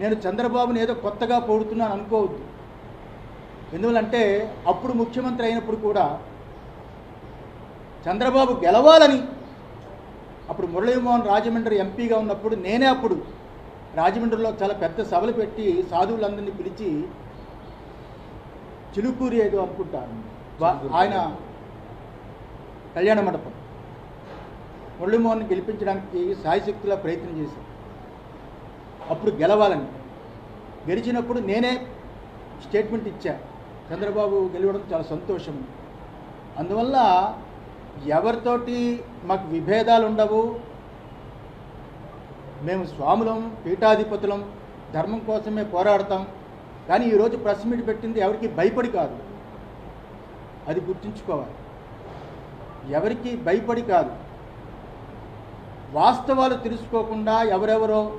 నేను చంద్రబాబుని ఏదో కొత్తగా పొడుతున్నాను అనుకోవద్దు. ఎందువల్లంటే అప్పుడు ముఖ్యమంత్రి అయినప్పుడు కూడా చంద్రబాబు గెలవాలని అప్పుడు మురళీమోహన్ రాజమండ్రి ఎంపీగా ఉన్నప్పుడు నేనే అప్పుడు రాజమండ్రిలో చాలా పెద్ద సభలు పెట్టి సాధువులందరినీ పిలిచి చిలుకూరి ఏదో అనుకుంటాను. ఆయన కళ్యాణ మండపం. మురళీమోహన్ గెలిపించడానికి సాయశక్తిలా ప్రయత్నం చేశాను అప్పుడు గెలవాలని. గెలిచినప్పుడు నేనే స్టేట్మెంట్ ఇచ్చా. చంద్రబాబు గెలవడం చాలా సంతోషం. అందువల్ల ఎవరితోటి మాకు విభేదాలు ఉండవు. మేము స్వాములం పీఠాధిపతులం ధర్మం కోసమే పోరాడతాం. కానీ ఈరోజు ప్రెస్ మీట్ పెట్టింది ఎవరికి భయపడి కాదు. అది గుర్తుంచుకోవాలి. ఎవరికి భయపడి కాదు. వాస్తవాలు తెలుసుకోకుండా ఎవరెవరో